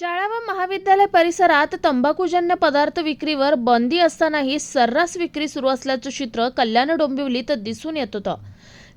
शाळा व महाविद्यालय परिसरात तंबाखूजन्य पदार्थ विक्रीवर बंदी असतानाही सर्रास विक्री सुरू असल्याचं चित्र कल्याण डोंबिवलीत दिसून येत होतं.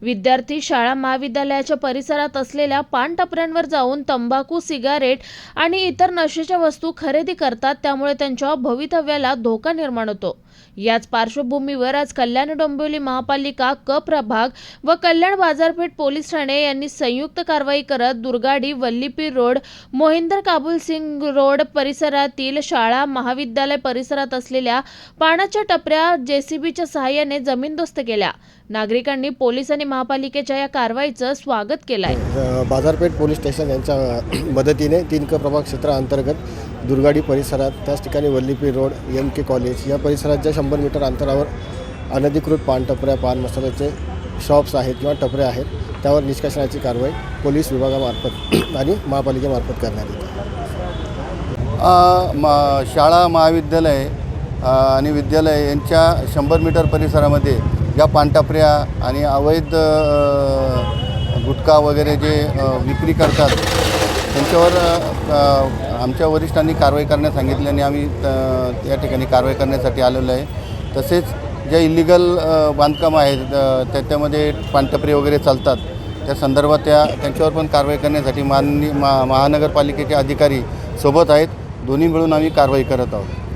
विद्यार्थी शाळा महाविद्यालयाच्या परिसरात असलेल्या पानटपऱ्यांवर जाऊन तंबाखू सिगारेट आणि इतर नशेच्या वस्तू खरेदी करतात. त्यामुळे त्यांच्या भवितव्याला धोका निर्माण होतो. याच पार्श्वभूमीवर आज कल्याण डोंबिवली महापालिका क प्रभाग व कल्याण बाजारपेठ पोलीस ठाणे यांनी संयुक्त कारवाई करत दुर्गाडी वल्लीपीर रोड मोहिंदर काबुल सिंग रोड परिसरातील शाळा महाविद्यालय परिसरात असलेल्या पाण्याच्या टपऱ्या जेसीबीच्या सहाय्याने जमीनदोस्त केल्या. नागरिकांनी पोलिसांनी महापालिकेच्या या कारवाईचं स्वागत केलंय. अ, बाजारपेठ पोलीस स्टेशन यांच्या मदतीने तीन क प्रभाग क्षेत्राअंतर्गत दुर्गाडी परिसरात त्याच ठिकाणी Vallipir road M K college या परिसराच्या शंभर मीटर अंतरावर अनधिकृत पान टपऱ्या पान मसाल्याचे शॉप्स आहेत किंवा टपऱ्या आहेत त्यावर निष्कर्षणाची कारवाई पोलीस विभागामार्फत आणि महापालिकेमार्फत करण्यात येते. अ, म शाळा महाविद्यालय आणि विद्यालय यांच्या शंभर मीटर परिसरामध्ये ज्या पानटापऱ्या आणि अवैध गुटखा वगैरे जे विक्री करतात त्यांच्यावर आमच्या वरिष्ठांनी कारवाई करण्यास सांगितल्याने आम्ही त्या या ठिकाणी कारवाई करण्यासाठी आलेलो आहे. तसेच ज्या इलिगल बांधकाम आहेत त्याच्यामध्ये पानटपरे वगैरे चालतात त्या संदर्भात त्या त्यांच्यावर पण कारवाई करण्यासाठी माननी मा महानगरपालिकेचे अधिकारी सोबत आहेत. दोन्ही मिळून आम्ही कारवाई करत आहोत.